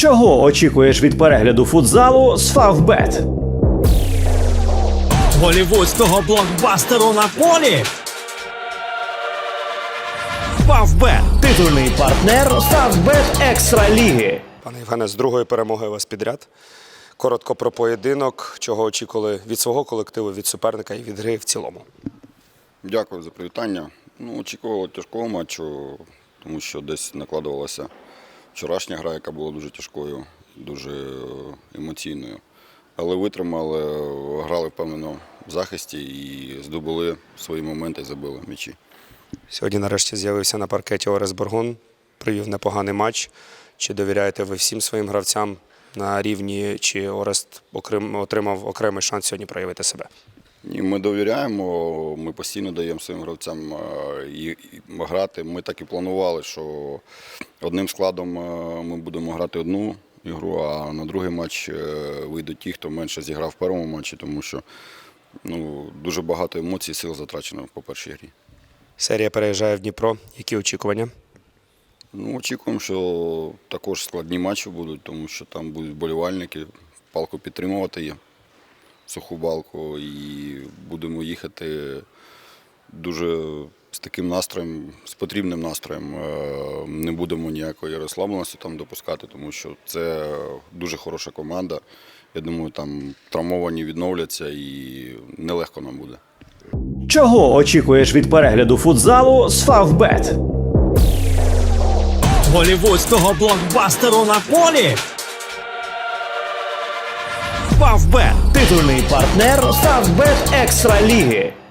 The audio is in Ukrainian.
Чого очікуєш від перегляду футзалу з Фавбет? голівудського блокбастеру на полі. Фавбет Титульний партнер Фавбет Екстра Ліги. Пане Євгене, з другої перемоги у вас підряд. Коротко про поєдинок, чого очікували від свого колективу, від суперника і від гри в цілому. Дякую за привітання. Ну, очікували тяжкого матчу, тому що десь накладувалася вчорашня гра, яка була дуже тяжкою, дуже е, емоційною. Але витримали, грали впевнено в захисті і здобули свої моменти і забили м'ячі. Сьогодні нарешті з'явився на паркеті Орес Боргун, провів непоганий матч. Чи довіряєте ви всім своїм гравцям на рівні, чи Орест отримав окремий шанс сьогодні проявити себе? І ми довіряємо, ми постійно даємо своїм гравцям е, і, грати. Ми так і планували, що одним складом е, ми будемо грати одну ігру, а на другий матч е, вийдуть ті, хто менше зіграв в першому матчі, тому що ну, дуже багато емоцій і сил затрачено по першій грі. Серія переїжджає в Дніпро. Які очікування? Ну, очікуємо, що також складні матчі будуть, тому що там будуть вболівальники, палку підтримувати є, суху балку, і будемо їхати дуже з таким настроєм, з потрібним настроєм. Е, Не будемо ніякої розслабленості там допускати, тому що це дуже хороша команда. Я думаю, там травмовані відновляться і нелегко нам буде. Чого очікуєш від перегляду футзалу з Фавбет? голівудського блокбастеру на полі. Фавбет Титульний партнер Фавбет Екстра Ліги.